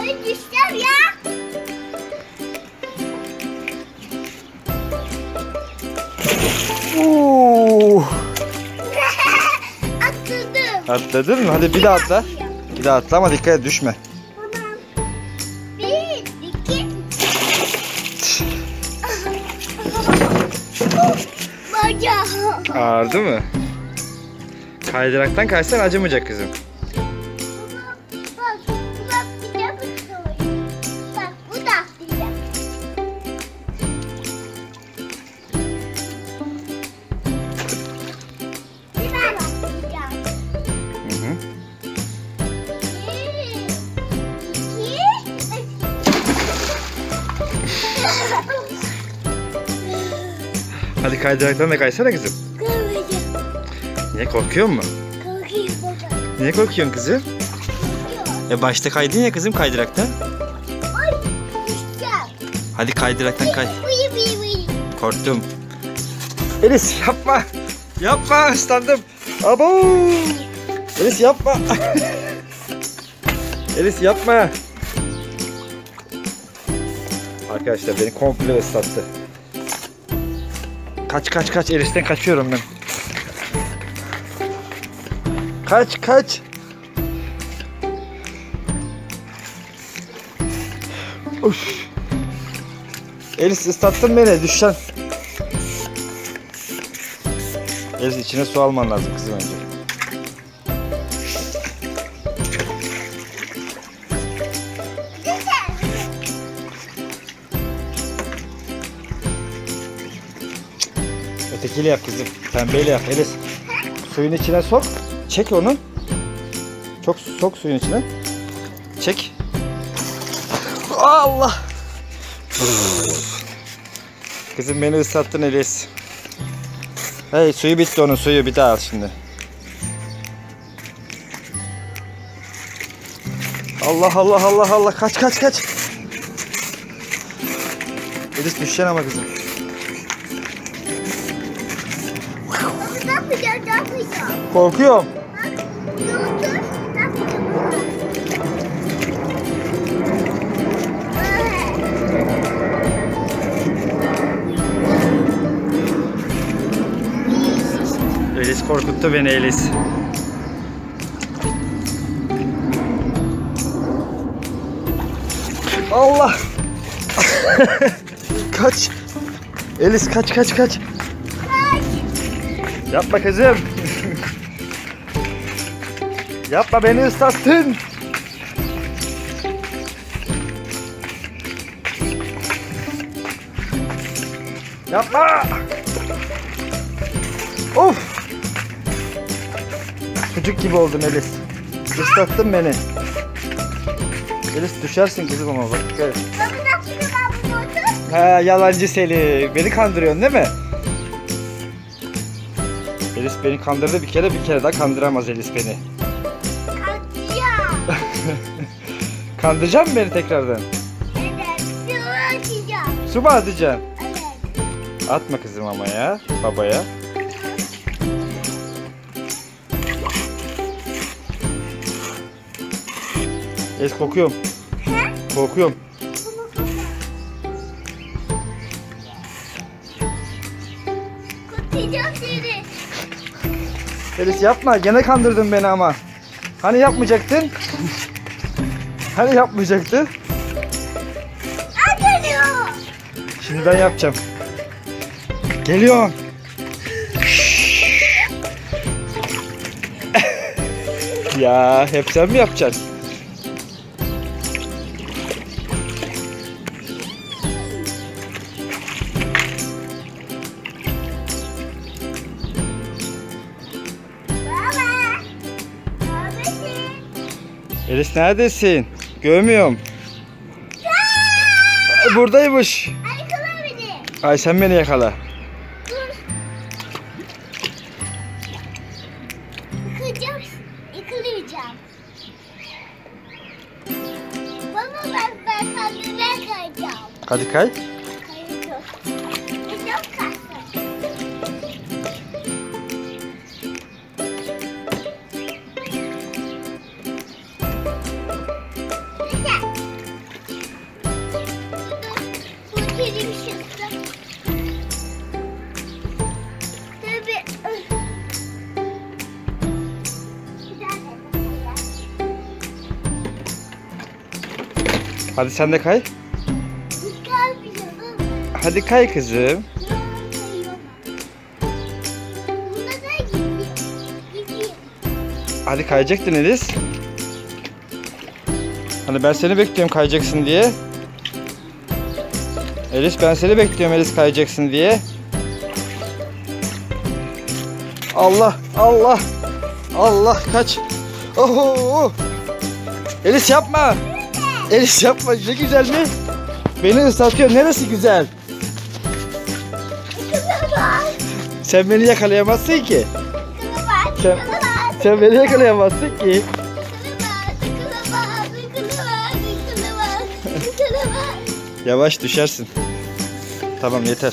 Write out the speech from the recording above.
Ay düşeceğim ya. Oo, Atladım. atladın mı? Hadi bir daha atla. Bir daha atla ama dikkat et düşme. Tamam. Bir, iki. Bacağım. Ağırdı mı? Kaydıraktan kaysan acımayacak kızım. Hadi kaydıraktan da kaysana kızım. Niye korkuyor mu? Korkayım baba. Niye korkuyorsun kızım? E başta kaydın ya kızım kaydırakta. Ay. Hadi kaydıraktan kay. Korktum. Elis yapma. Yapma ıslandım. Abo. Elis yapma. Elis yapma. Arkadaşlar beni komple ıslattı. Kaç kaç kaç Elis'ten kaçıyorum ben. Kaç kaç. Uf. Elis ıslattın beni düşeceksin. Elis içine su alman lazım kızım önce. Ötekiyle yap kızım. Pembeyle yap Elis. Suyun içine sok. Çek onu. Çok sok suyun içine. Çek. Allah. Kızım beni ıslattın Elis. Hey suyu bitti onun suyu bir daha al şimdi. Allah Allah Allah Allah kaç kaç kaç. Elis düşeceksin ama kızım. Korkuyorum. Elis korkuttu beni Elis. Allah. kaç. Elis kaç kaç kaç. Yapma kızım. Yapma beni ıslattın. Yapma. Of. Çocuk gibi oldun Elis. Islattın beni. Elis düşersin kızım ama bak. Otur? Ha yalancı Selim. Beni kandırıyorsun değil mi? Elis beni kandırdı bir kere bir kere daha kandıramaz Elis beni. Kalkacağım. Kandıracak mı beni tekrardan? Evet. Sıvı açacağım. Su mu atacaksın? Evet. Atma kızım ama ya babaya. Elis kokuyorum. He? Korkuyorum. Kurtulacağım seni. Elis yapma gene kandırdın beni ama. Hani yapmayacaktın? Hani yapmayacaktın? Geliyor. Şimdi ben yapacağım. Geliyorum. ya hep sen mi yapacaksın? Elis neredesin? Görmüyorum. Ay, Buradaymış. Beni. Ay sen beni yakala. Dur. Yıkılayacağım. Baba ben ben kendime kayacağım. Hadi kay. Hadi sen de kay. Hadi kay kızım. Hadi kayacaktın Elis. Hani ben seni bekliyorum kayacaksın diye. Elis ben seni bekliyorum Elis kayacaksın diye. Allah Allah. Allah kaç. Oho. Elis yapma. Elis yapma. Ne güzel mi? Beni ıslatıyor. Neresi güzel? Sen beni yakalayamazsın ki. Sen, sen beni yakalayamazsın ki. Yavaş düşersin. Tamam yeter.